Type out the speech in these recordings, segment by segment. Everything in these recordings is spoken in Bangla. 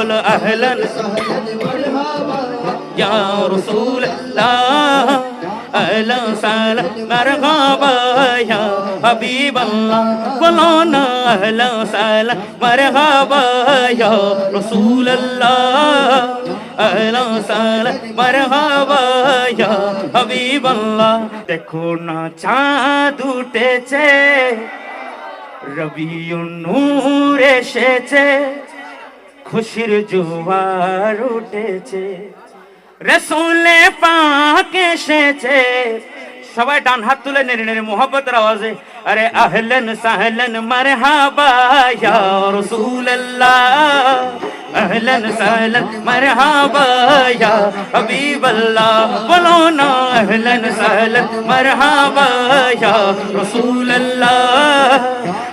বলো আহলান ইয়া রাসূলুল্লাহ আহলা সালা মারহাবা ইয়া হাবিবাল্লাহ বলো না আহলা সালা মারহাবা ইয়া রাসূলুল্লাহ আহলা সালা মারহাবা ইয়া হাবিবাল্লাহ দেখো না চাঁদ উঠেছে রবিউন নূর এসেছে। খুশির জোয়ার উঠেছে। রসুলে পাক এসেছে। সবাই ডান হাত তুলে নেড়ে নেড়ে মোহাম্মতের আওয়াজে, আরে আহলেন সাহলেন মারহাবা ইয়া রাসূলুল্লাহ। আহলেন সাহলেন মারহাবা ইয়া হাবিবাল্লাহ বলো না আহলেন সাহলেন মারহাবা ইয়া রাসূলুল্লাহ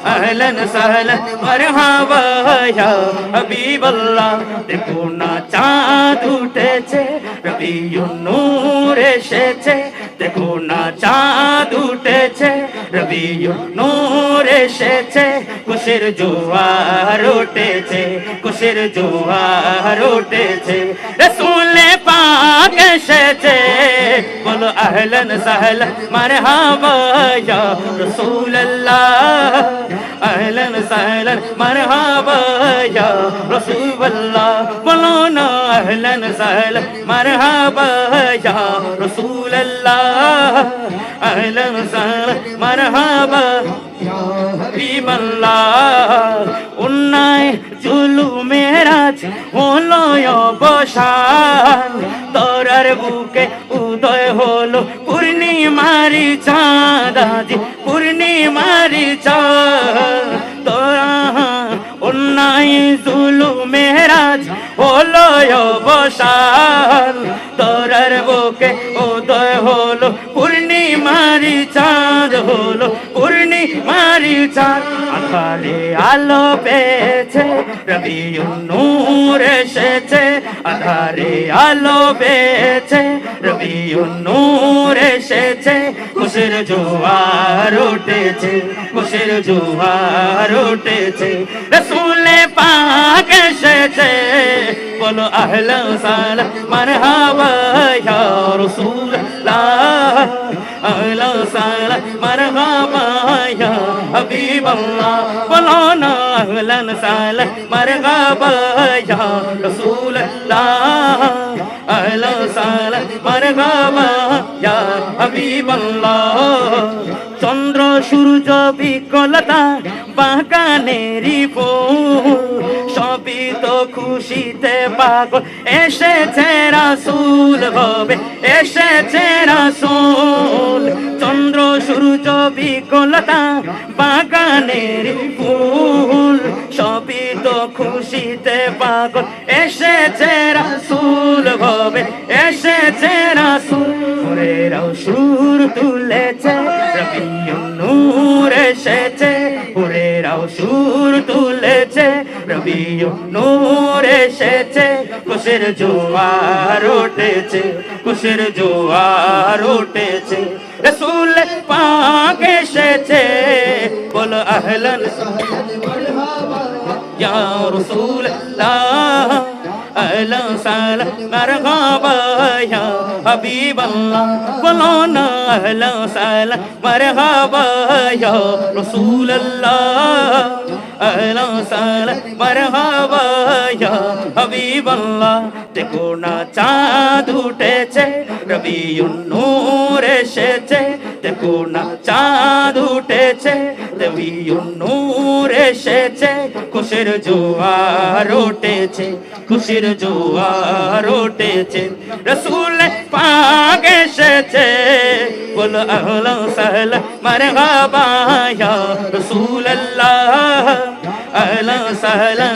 আহলেন সাহলেন মারহাবা ইয়া হাবিবাল্লাহ দেখো না চাঁদ উঠেছে রবিউন নূর এসেছে দেখো না চাঁদ উঠেছে রবিউন নূর এসেছে কুশের জোয়ার উঠেছে কুশের জোয়ার উঠেছে রসুলে পাক এসেছে বলো আহলেন সাহলেন মারহাবা ইয়া রাসূলুল্লাহ আহলেন সাহলেন মারহাবা ইয়া রাসূলুল্লাহ বলো না আহলেন সাহলেন মারহাবা ইয়া রাসূলুল্লাহ আহলেন সাহলেন মারহাবা হাবিবাল্লাহ উন্নয় জুলুমেরাজ হলো অবসান তোরার বুকে উদয় হলো পূর্ণিমারি চাঁদ আজ পূর্ণিমারি চাঁদ তোরা উন্নয় জুলুমেরাজ হলো অবসান তোরার বুকে উদয় হলো, পূর্ণিমারি চাঁদ হলো, পূর্ণিমারি চাঁদ। আকারে আলো পেয়েছে রবি নূর এসেছে। আধারে আলো পেয়েছে রবি নূর এসেছে। খুশির জোয়ার উঠেছে, খুশির জোয়ার উঠেছে। রসুলে পাক এসেছে। বলো আহলা সালা, মারহাবা ইয়া রাসূলুল্লাহ। আহলা সালা, মারহাবা ইয়া হাবিবাল্লাহ। বলো না আহলা সালা, মারহাবা ইয়া রাসূলুল্লাহ। আহলা সালা, মারহাবা ইয়া হাবিবাল্লাহ। চন্দ্র, সূর্য, বিকলতা বাগানেরই সবই তো খুশিতে পাগল। এসেছে রাসুল হবে এসেছে রাসুল। চন্দ্র, সূর্য, বিকলতা, বাগানের ফুল, সবই তো খুশিতে পাগল। এসেছে রাসুল হবে এসেছে রাসুল সুর তুলেছে। এসেছে ওরেরাও সুর তুলেছে রবিউন নূর এসেছে, খুশির জোয়ার উঠেছে, খুশির জোয়ার উঠেছে। রসুল পাক এসেছে, বলো আহলান ইয়া রাসূলুল্লাহ। আহলা সালা মারহাবা ইয়া হাবিবাল্লাহ বলো না আহলা সালা মারহাবা ইয়া রাসূলুল্লাহ আহলা সালা মারহাবা ইয়া হাবিবাল্লাহ দেখো না চাঁদ উঠেছে রবিউন নূর এসেছে দেখো না চাঁদ উঠেছে রবিউন নূর এসেছে খুশির জোয়ার উঠেছে খুশির জোয়ার উঠেছে। রসুল পাক এসেছে। বলো আহলা সাহলা মারহাবা ইয়া রাসূলুল্লাহ। আহলা সাহলা